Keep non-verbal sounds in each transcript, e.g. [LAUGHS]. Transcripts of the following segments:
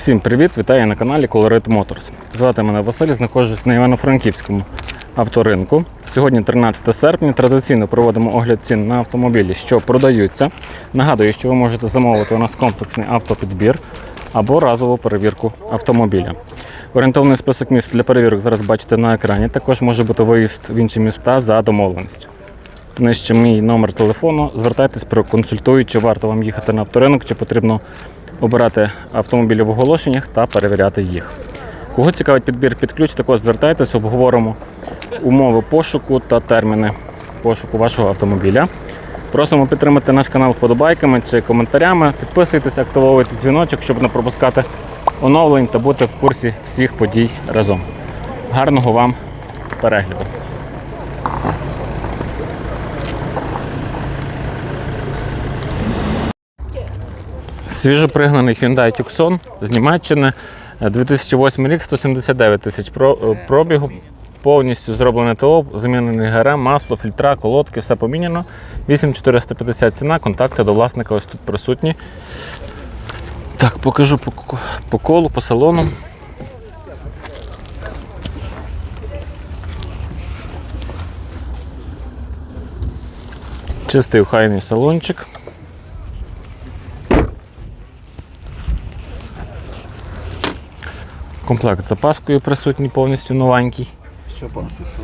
Всім привіт! Вітаю на каналі Colorit Motors. Звати мене Василь, знаходжусь на Івано-Франківському авторинку. Сьогодні 13 серпня. Традиційно проводимо огляд цін на автомобілі, що продаються. Нагадую, що ви можете замовити у нас комплексний автопідбір або разову перевірку автомобіля. Орієнтовний список міст для перевірок зараз бачите на екрані. Також може бути виїзд в інші міста за домовленістю. Нижче мій номер телефону. Звертайтесь, проконсультую, чи варто вам їхати на авторинок, чи потрібно обирати автомобілі в оголошеннях та перевіряти їх. Кого цікавить підбір під ключ, також звертайтесь, обговоримо умови пошуку та терміни пошуку вашого автомобіля. Просимо підтримати наш канал вподобайками чи коментарями. Підписуйтесь, активовуйте дзвіночок, щоб не пропускати оновлень та бути в курсі всіх подій разом. Гарного вам перегляду! Свіжопригнаний Hyundai Tucson з Німеччини. Е, 2008 рік, 179 тисяч е, пробігу. Повністю зроблене ТО, замінений ГРМ, масло, фільтра, колодки, все поміняно. 8450 ціна, контакти до власника ось тут присутні. Так, покажу по, по колу, по салону. Чистий охайний салончик. Комплект з запаскою присутній, повністю новенький. Все посушу.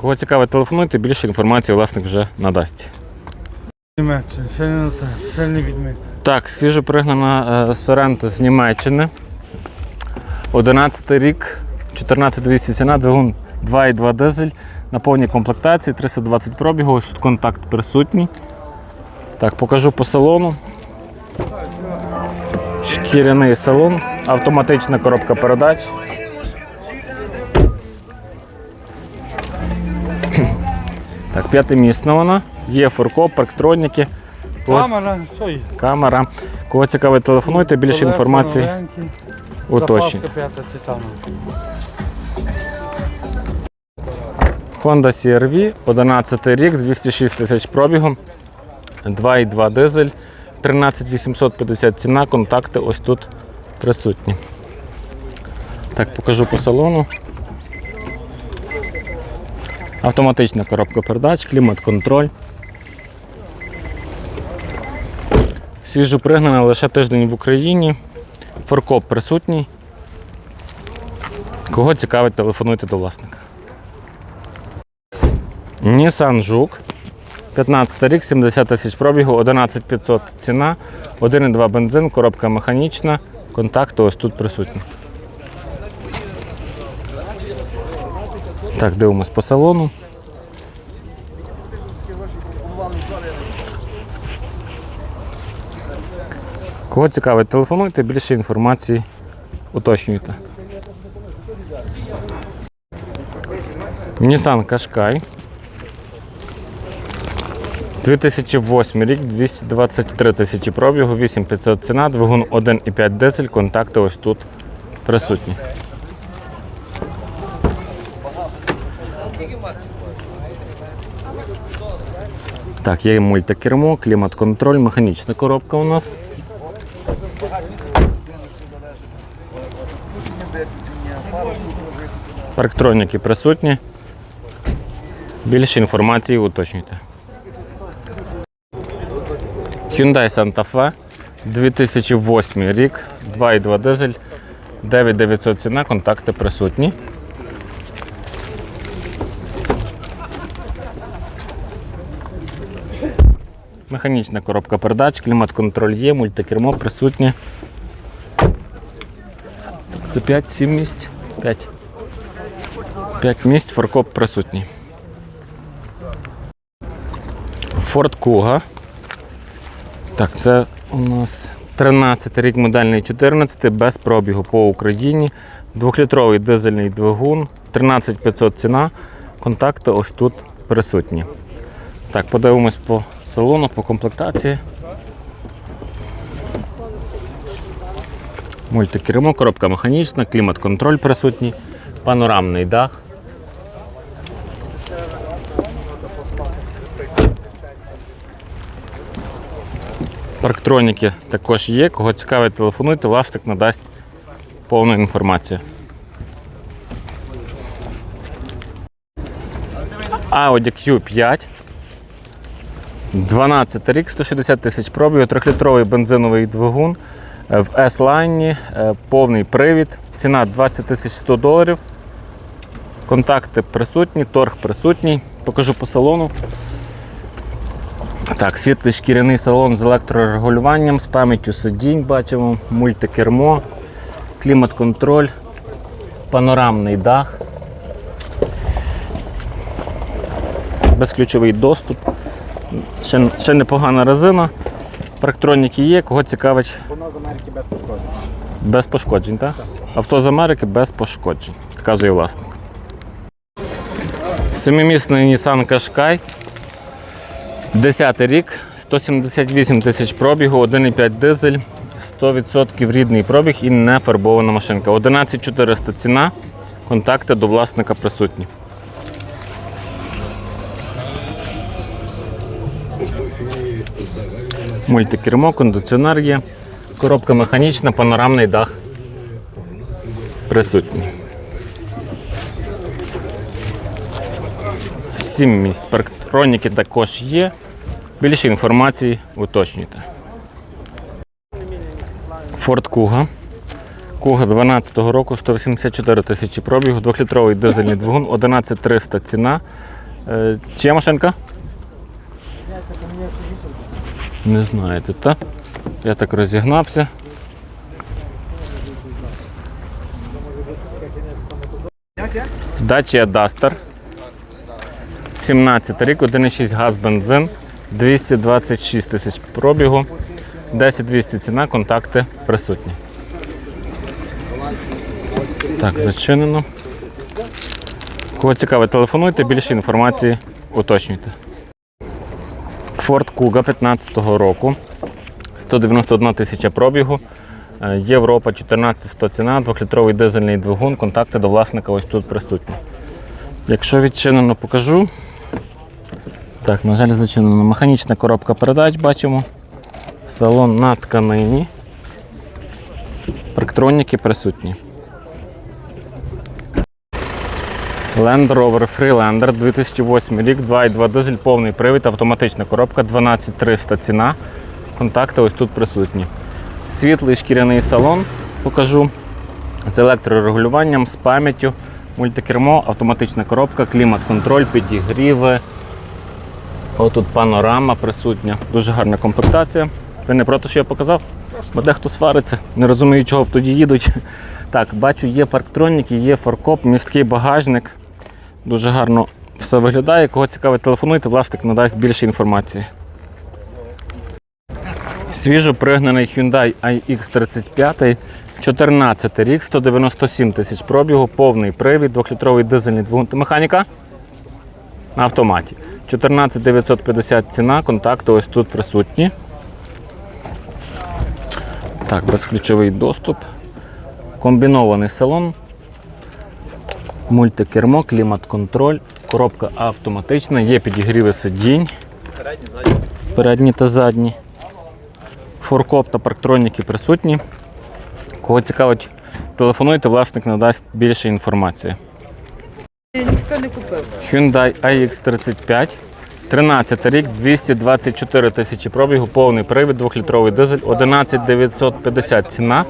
Кого цікавить, телефонуйте, більше інформації власник вже надасть. Німеччина, ще не те, ще не відмити. Так, свіжопригнана Соренто з Німеччини. 11 рік, 14200 ціна, двигун 2,2 дизель на повній комплектації, 320 пробігу, ось тут контакт присутній. Так, покажу по салону. Шкіряний салон, автоматична коробка передач. Так, п'ятимісна вона. Є фуркоп, парктроніки. Камера, що є? Камера. Кого цікавить, телефонуйте, більше Колеса інформації новенькі, уточніть. запаска п'ята титанова. Honda CR-V, 11 рік, 206 тисяч пробігу, 2,2 дизель, 13850 ціна, контакти ось тут присутні. Так, покажу по салону. Автоматична коробка передач, клімат-контроль. Свіжо пригнана лише тиждень в Україні. Форкоп присутній. Кого цікавить, телефонуйте до власника. Nissan Жук. 15 рік, 70 тисяч пробігу, 11500 ціна, 1,2 бензин, коробка механічна, контакти ось тут присутні. Так, дивимось по салону. Кого цікавить, телефонуйте, більше інформації уточнюйте. Nissan Qashqai. 2008 рік, 223 тисячі пробігу, 8500 ціна, двигун 1,5 дизель, контакти ось тут присутні. Так, є мультикермо, клімат-контроль, механічна коробка у нас. Парктроніки присутні. Більше інформації уточнюйте. Hyundai Santa Fe 2008 рік, 2,2 дизель, 9900 ціна, контакти присутні. Механічна коробка передач, клімат-контроль є, мультикермо присутнє. Це 5-7 місць. 5. 5 місць, форкоп присутній. Ford Kuga. Так, це у нас 13 рік модельний 14 без пробігу по Україні. Двохлітровий дизельний двигун, 13500 ціна. Контакти ось тут присутні. Так, подивимось по салону, по комплектації. Мультикермо, коробка механічна, клімат-контроль присутній, панорамний дах. Парктроніки також є. Кого цікавить, телефонуйте, власник надасть повну інформацію. Audi Q5. 12 рік, 160 тисяч пробігу, 3-літровий бензиновий двигун е, в S-Line, е, повний привід, ціна 20 тисяч 100 доларів. Контакти присутні, торг присутній. Покажу по салону. Так, світлий шкіряний салон з електрорегулюванням, з пам'яттю сидінь бачимо, мультикермо, клімат-контроль, панорамний дах, безключовий доступ. Ще, ще непогана резина. Парктроніки є, кого цікавить. Воно з Америки без пошкоджень. Без пошкоджень, так? Авто з Америки без пошкоджень, вказує власник. Семимісний Nissan Qashqai. 10 рік, 178 тисяч пробігу, 1,5 дизель, 100% рідний пробіг і не фарбована машинка. 11400 ціна. Контакти до власника присутні. Мультикермо, кондиціонер є. Коробка механічна, панорамний дах присутній. Сім місць. Парктроніки також є. Більше інформації уточнюйте. Ford Kuga. Kuga 12 року, 184 тисячі пробігу, 2-літровий дизельний двигун, 11300 ціна. Е, Чия машинка? Не знаєте, так? Я так розігнався. Dacia Duster. 17 рік, 1,6 газ бензин, 226 тисяч пробігу, 10-200 ціна, контакти присутні. Так, зачинено. Кого цікавить, телефонуйте, більше інформації уточнюйте. Ford Kuga 15 року. 191 тисяча пробігу. Е, Європа 14100 ціна, 2-літровий дизельний двигун, контакти до власника ось тут присутні. Якщо відчинено, покажу. Так, на жаль, зачинено. Механічна коробка передач бачимо. Салон на тканині. Парктроніки присутні. Land Rover Freelander 2008 рік, 2,2 дизель, повний привід, автоматична коробка, 12300 ціна. Контакти ось тут присутні. Світлий шкіряний салон покажу з електрорегулюванням, з пам'яттю, мультикермо, автоматична коробка, клімат-контроль, підігріви. Отут панорама присутня. Дуже гарна комплектація. Ви не проти, що я показав? Бо дехто свариться, не розумію, чого б тоді їдуть. [LAUGHS] Так, бачу, є парктроніки, є фаркоп, місткий багажник. Дуже гарно все виглядає. Кого цікавить, телефонуйте, власник надасть більше інформації. Свіжо пригнаний Hyundai iX35, 14 рік, 197 тисяч пробігу, повний привід, 2-літровий дизельний двигун. Механіка на автоматі. 14 950 ціна, контакти ось тут присутні. Так, безключовий доступ. Комбінований салон. Мультикермо, клімат-контроль, коробка автоматична, є підігріви сидінь. Передні та задні. Форкоп та парктроніки присутні. Кого цікавить, телефонуйте, власник надасть більше інформації. Ніхто не купив. Hyundai iX35. 13 рік, 224 тисячі пробігу, повний привід, 2-літровий дизель, 11950 ціна.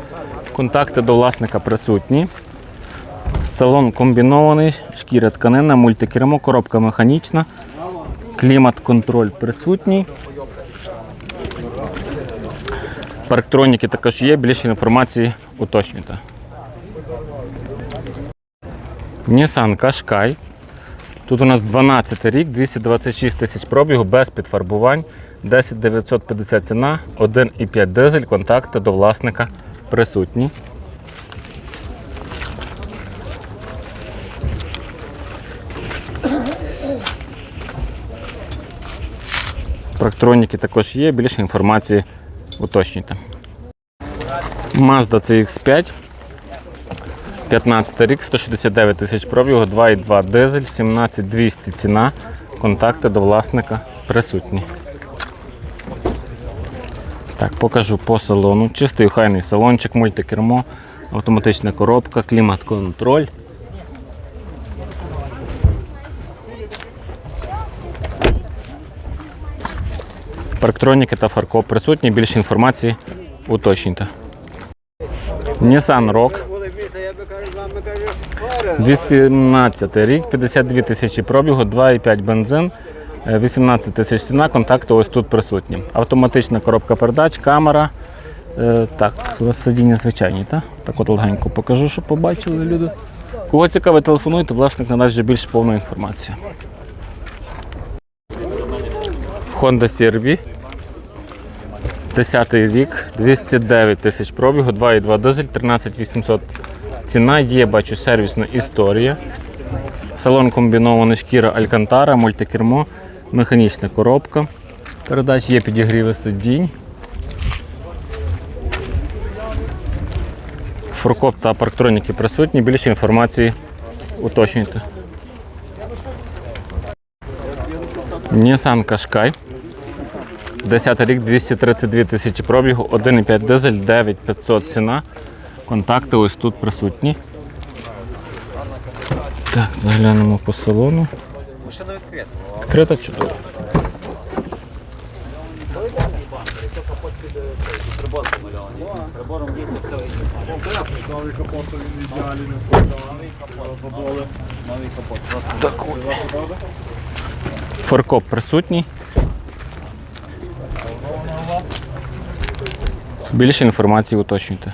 Контакти до власника присутні. Салон комбінований, шкіра тканина, мультикермо, коробка механічна, клімат-контроль присутній. Парктроніки також є, більше інформації уточнюйте. Nissan Qashqai. Тут у нас 12 рік, 226 тисяч пробігу, без підфарбувань, 10 950 ціна, 1,5 дизель, контакти до власника присутні. Парктроніки також є, більше інформації уточнюйте. Mazda CX5. 15 рік, 169 тисяч пробігу, 2,2 дизель, 17200 ціна. Контакти до власника присутні. Так, покажу по салону. Чистий охайний салончик, мультикермо, автоматична коробка, клімат-контроль. Парктроніки та фаркоп присутні. Більше інформації уточнюйте. Nissan Rock. 18 рік, 52 тисячі пробігу, 2,5 бензин, е, 18 тисяч ціна, контакти ось тут присутні. Автоматична коробка передач, камера. Е, Так, сидіння звичайні, так? Так от легенько покажу, щоб побачили люди. Кого цікавить, телефонуйте, власник надасть вже більш повну інформацію. Honda CR-V. 10 рік, 209 тисяч пробігу, 2,2 дизель, 13 800 ціна. Є, бачу, сервісна історія. Салон комбінований шкіра Алькантара, мультикермо, механічна коробка. Передач є підігріви сидінь. Фуркоп та парктроніки присутні. Більше інформації уточнюйте. Nissan Qashqai. 10 рік 232 тисячі пробігу, 1,5 дизель, 9500 ціна. Контакти ось тут присутні. Так, заглянемо по салону. Відкрита. Чудово. Так. Форкоп присутній. Більше інформації уточнюйте.